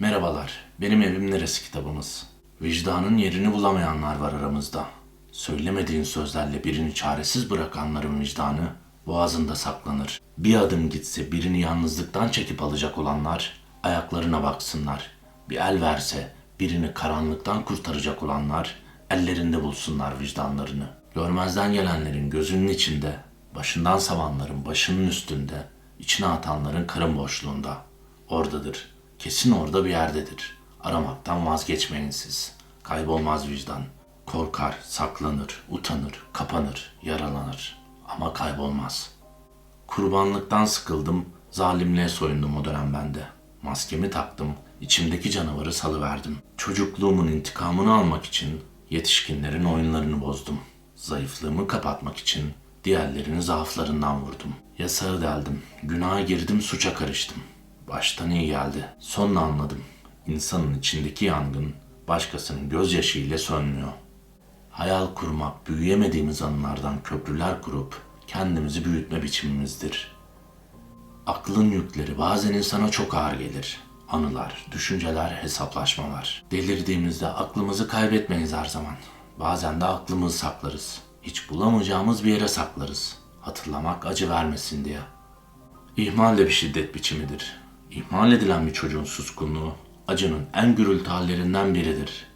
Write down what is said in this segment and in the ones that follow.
Merhabalar, benim evim neresi kitabımız. Vicdanın yerini bulamayanlar var aramızda. Söylemediğin sözlerle birini çaresiz bırakanların vicdanı boğazında saklanır. Bir adım gitse birini yalnızlıktan çekip alacak olanlar ayaklarına baksınlar. Bir el verse birini karanlıktan kurtaracak olanlar ellerinde bulsunlar vicdanlarını. Görmezden gelenlerin gözünün içinde, başından savanların başının üstünde, içine atanların karın boşluğunda. Oradadır. Kesin orada bir yerdedir. Aramaktan vazgeçmeyin siz. Kaybolmaz vicdan. Korkar, saklanır, utanır, kapanır, yaralanır. Ama kaybolmaz. Kurbanlıktan sıkıldım, zalimliğe soyundum o dönem bende. Maskemi taktım, içimdeki canavarı salıverdim. Çocukluğumun intikamını almak için yetişkinlerin oyunlarını bozdum. Zayıflığımı kapatmak için diğerlerini zaaflarından vurdum. Yasağı deldim, günaha girdim, suça karıştım. Baştan iyi geldi. Sonra anladım. İnsanın içindeki yangın başkasının gözyaşı ile sönmüyor. Hayal kurmak, büyüyemediğimiz anılardan köprüler kurup kendimizi büyütme biçimimizdir. Aklın yükleri bazen insana çok ağır gelir. Anılar, düşünceler, hesaplaşmalar. Delirdiğimizde aklımızı kaybetmeyiz her zaman. Bazen de aklımızı saklarız. Hiç bulamayacağımız bir yere saklarız. Hatırlamak acı vermesin diye. İhmal de bir şiddet biçimidir. İhmal edilen bir çocuğun suskunluğu acının en gürültü hallerinden biridir.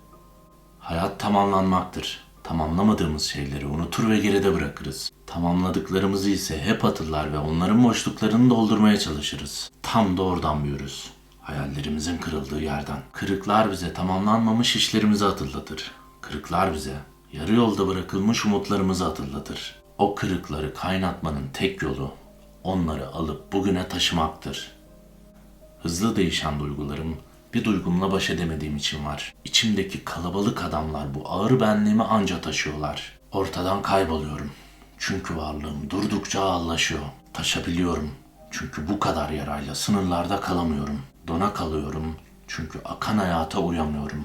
Hayat tamamlanmaktır. Tamamlamadığımız şeyleri unutur ve geride bırakırız. Tamamladıklarımızı ise hep hatırlar ve onların boşluklarını doldurmaya çalışırız. Tam da oradan büyürüz. Hayallerimizin kırıldığı yerden. Kırıklar bize tamamlanmamış işlerimizi hatırlatır. Kırıklar bize yarı yolda bırakılmış umutlarımızı hatırlatır. O kırıkları kaynatmanın tek yolu onları alıp bugüne taşımaktır. Hızlı değişen duygularım bir duygumla baş edemediğim için var. İçimdeki kalabalık adamlar bu ağır benliğimi anca taşıyorlar. Ortadan kayboluyorum. Çünkü varlığım durdukça ağırlaşıyor. Taşabiliyorum. Çünkü bu kadar yarayla sınırlarda kalamıyorum. Dona kalıyorum. Çünkü akan hayata uyamıyorum.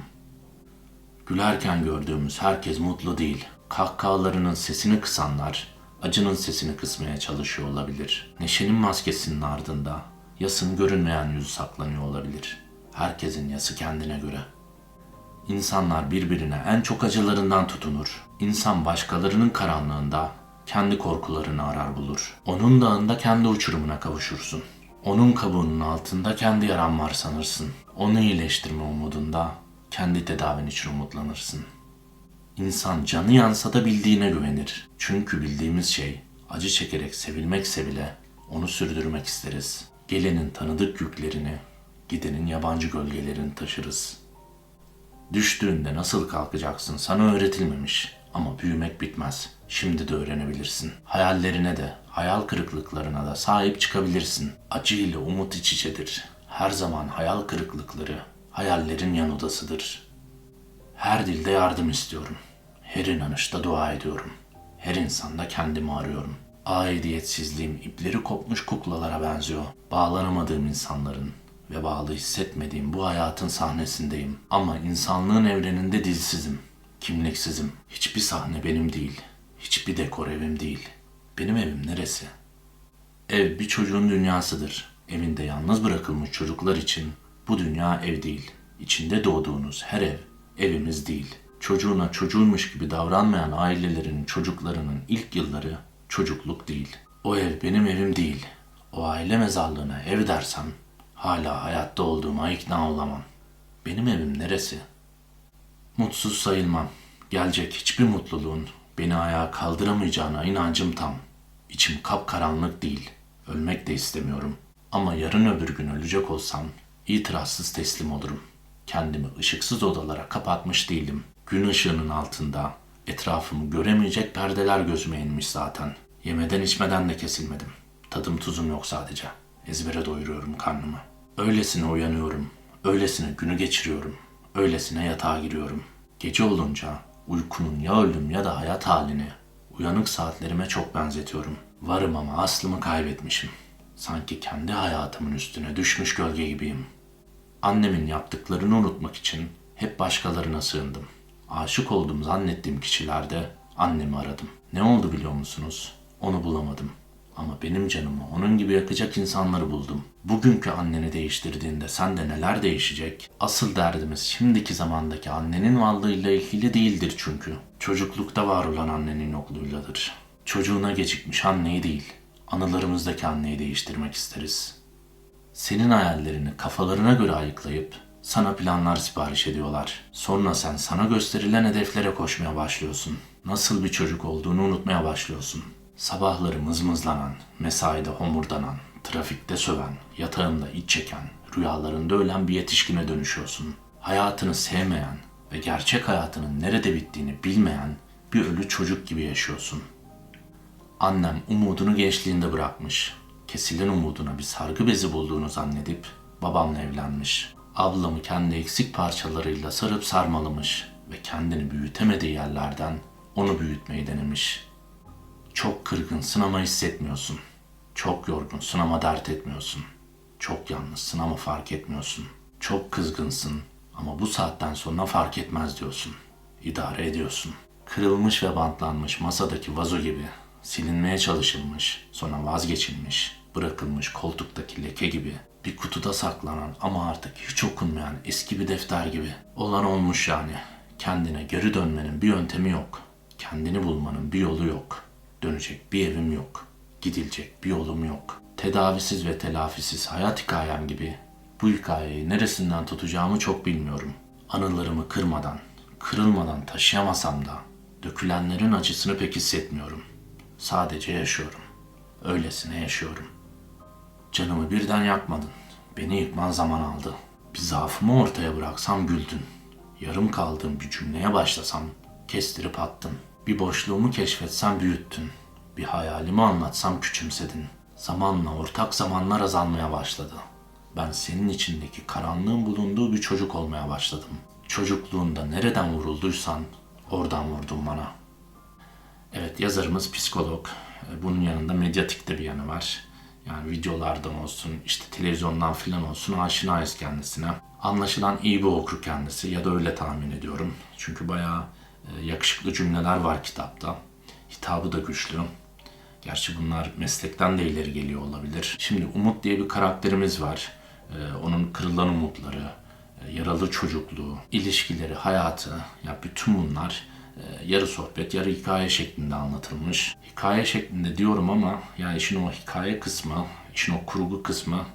Gülerken gördüğümüz herkes mutlu değil. Kahkahalarının sesini kısanlar, acının sesini kısmaya çalışıyor olabilir. Neşenin maskesinin ardında yasın görünmeyen yüzü saklanıyor olabilir. Herkesin yası kendine göre. İnsanlar birbirine en çok acılarından tutunur. İnsan başkalarının karanlığında kendi korkularını arar bulur. Onun dağında kendi uçurumuna kavuşursun. Onun kabuğunun altında kendi yaran var sanırsın. Onu iyileştirme umudunda kendi tedavin için umutlanırsın. İnsan canı yansa da bildiğine güvenir. Çünkü bildiğimiz şey acı çekerek sevilmekse bile onu sürdürmek isteriz. Gelenin tanıdık yüklerini, gidenin yabancı gölgelerini taşırız. Düştüğünde nasıl kalkacaksın sana öğretilmemiş ama büyümek bitmez. Şimdi de öğrenebilirsin. Hayallerine de, hayal kırıklıklarına da sahip çıkabilirsin. Acı ile umut iç içedir. Her zaman hayal kırıklıkları hayallerin yan odasıdır. Her dilde yardım istiyorum. Her inanışta dua ediyorum. Her insanda kendimi arıyorum. Aidiyetsizliğim ipleri kopmuş kuklalara benziyor. Bağlanamadığım insanların ve bağlı hissetmediğim bu hayatın sahnesindeyim. Ama insanlığın evreninde dilsizim, kimliksizim. Hiçbir sahne benim değil. Hiçbir dekor evim değil. Benim evim neresi? Ev bir çocuğun dünyasıdır. Evinde yalnız bırakılmış çocuklar için bu dünya ev değil. İçinde doğduğunuz her ev evimiz değil. Çocuğuna çocuğuymuş gibi davranmayan ailelerin çocuklarının ilk yılları çocukluk değil. O ev benim evim değil. O aile mezarlığına ev dersem hala hayatta olduğuma ikna olamam. Benim evim neresi? Mutsuz sayılmam. Gelecek hiçbir mutluluğun beni ayağa kaldıramayacağına inancım tam. İçim kapkaranlık değil. Ölmek de istemiyorum. Ama yarın öbür gün ölecek olsam itirazsız teslim olurum. Kendimi ışıksız odalara kapatmış değilim. Gün ışığının altında etrafımı göremeyecek perdeler gözüme inmiş zaten. Yemeden içmeden de kesilmedim. Tadım tuzum yok sadece. Ezbere doyuruyorum karnımı. Öylesine uyanıyorum. Öylesine günü geçiriyorum. Öylesine yatağa giriyorum. Gece olunca uykunun ya ölüm ya da hayat halini uyanık saatlerime çok benzetiyorum. Varım ama aslımı kaybetmişim. Sanki kendi hayatımın üstüne düşmüş gölge gibiyim. Annemin yaptıklarını unutmak için hep başkalarına sığındım. Aşık olduğum zannettiğim kişilerde annemi aradım. Ne oldu biliyor musunuz? Onu bulamadım. Ama benim canımı onun gibi yakacak insanları buldum. Bugünkü anneni değiştirdiğinde sende neler değişecek? Asıl derdimiz şimdiki zamandaki annenin varlığıyla ilgili değildir çünkü. Çocuklukta var olan annenin yokluğuyladır. Çocuğuna gecikmiş anneyi değil, anılarımızdaki anneyi değiştirmek isteriz. Senin hayallerini kafalarına göre ayıklayıp sana planlar sipariş ediyorlar. Sonra sen sana gösterilen hedeflere koşmaya başlıyorsun. Nasıl bir çocuk olduğunu unutmaya başlıyorsun. Sabahları mızmızlanan, mesaide homurdanan, trafikte söven, yatağında iç çeken, rüyalarında ölen bir yetişkine dönüşüyorsun. Hayatını sevmeyen ve gerçek hayatının nerede bittiğini bilmeyen bir ölü çocuk gibi yaşıyorsun. Annem umudunu gençliğinde bırakmış. Kesilen umuduna bir sargı bezi bulduğunu zannedip babamla evlenmiş. Ablamı kendi eksik parçalarıyla sarıp sarmalamış ve kendini büyütemediği yerlerden onu büyütmeyi denemiş. Çok kırgınsın ama hissetmiyorsun. Çok yorgunsun ama dert etmiyorsun. Çok yalnızsın ama fark etmiyorsun. Çok kızgınsın ama bu saatten sonra fark etmez diyorsun. İdare ediyorsun. Kırılmış ve bantlanmış masadaki vazo gibi silinmeye çalışılmış, sonra vazgeçilmiş, bırakılmış koltuktaki leke gibi bir kutuda saklanan ama artık hiç okunmayan eski bir defter gibi. Olan olmuş yani. Kendine geri dönmenin bir yöntemi yok. Kendini bulmanın bir yolu yok. Dönecek bir evim yok. Gidilecek bir yolum yok. Tedavisiz ve telafisiz hayat hikayem gibi bu hikayeyi neresinden tutacağımı çok bilmiyorum. Anılarımı kırmadan, kırılmadan taşıyamasam da dökülenlerin acısını pek hissetmiyorum. Sadece yaşıyorum. Öylesine yaşıyorum. Canımı birden yakmadın. Beni yıkman zaman aldı. Bir zaafımı ortaya bıraksam güldün. Yarım kaldığım bir cümleye başlasam kestirip attın. Bir boşluğumu keşfetsem büyüttün. Bir hayalimi anlatsam küçümsedin. Zamanla ortak zamanlar azalmaya başladı. Ben senin içindeki karanlığın bulunduğu bir çocuk olmaya başladım. Çocukluğunda nereden vurulduysan oradan vurdun bana. Evet yazarımız psikolog. Bunun yanında medyatik de bir yanı var. Yani videolardan olsun, işte televizyondan filan olsun aşinayız kendisine. Anlaşılan iyi bir okur kendisi ya da öyle tahmin ediyorum. Çünkü bayağı e, yakışıklı cümleler var kitapta. Hitabı da güçlü. Gerçi bunlar meslekten de ileri geliyor olabilir. Şimdi Umut diye bir karakterimiz var. E, Onun kırılan umutları, e, yaralı çocukluğu, ilişkileri, hayatı, ya bütün bunlar yarı sohbet, yarı hikaye şeklinde anlatılmış. Hikaye şeklinde diyorum ama yani işin o hikaye kısmı, işin o kurgu kısmı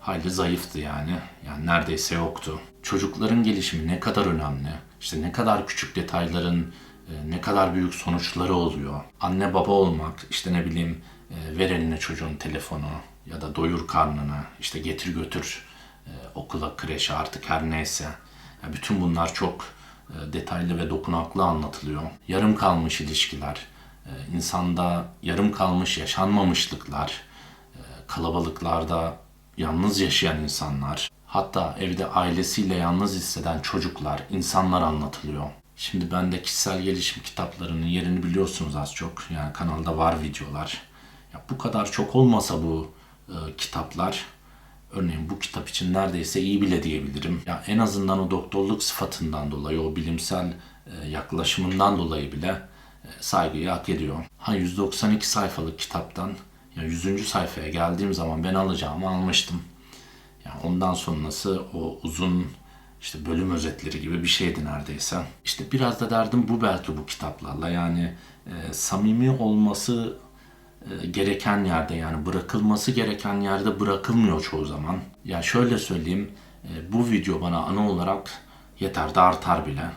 hayli zayıftı yani. Yani neredeyse yoktu. Çocukların gelişimi ne kadar önemli, işte ne kadar küçük detayların e, ne kadar büyük sonuçları oluyor. Anne baba olmak, işte ne bileyim e, ver eline çocuğun telefonu ya da doyur karnını, işte getir götür e, okula, kreşe artık her neyse. Ya bütün bunlar çok detaylı ve dokunaklı anlatılıyor. Yarım kalmış ilişkiler, e, insanda yarım kalmış yaşanmamışlıklar, e, kalabalıklarda yalnız yaşayan insanlar, hatta evde ailesiyle yalnız hisseden çocuklar, insanlar anlatılıyor. Şimdi ben de kişisel gelişim kitaplarının yerini biliyorsunuz az çok. Yani kanalda var videolar. Ya bu kadar çok olmasa bu e, kitaplar Örneğin bu kitap için neredeyse iyi bile diyebilirim. Ya en azından o doktorluk sıfatından dolayı, o bilimsel e, yaklaşımından dolayı bile e, saygıyı hak ediyor. Ha 192 sayfalık kitaptan ya 100. sayfaya geldiğim zaman ben alacağımı almıştım. Ya ondan sonrası o uzun işte bölüm özetleri gibi bir şeydi neredeyse. İşte biraz da derdim bu belki bu kitaplarla yani e, samimi olması gereken yerde yani bırakılması gereken yerde bırakılmıyor çoğu zaman. Ya şöyle söyleyeyim e, bu video bana ana olarak yeter de artar bile.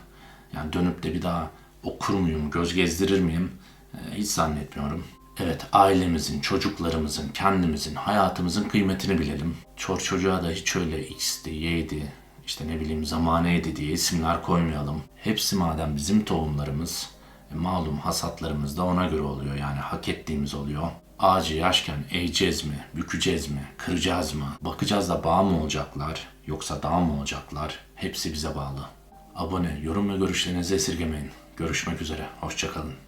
Yani dönüp de bir daha okur muyum, göz gezdirir miyim e, hiç zannetmiyorum. Evet ailemizin, çocuklarımızın, kendimizin, hayatımızın kıymetini bilelim. Çor çocuğa da hiç öyle X'di, Y'di, işte ne bileyim zamaneydi diye isimler koymayalım. Hepsi madem bizim tohumlarımız, e, malum hasatlarımız da ona göre oluyor yani hak ettiğimiz oluyor. Ağacı yaşken eğeceğiz mi, bükeceğiz mi, kıracağız mı, bakacağız da bağ mı olacaklar yoksa dağ mı olacaklar hepsi bize bağlı. Abone, yorum ve görüşlerinizi esirgemeyin. Görüşmek üzere, hoşçakalın.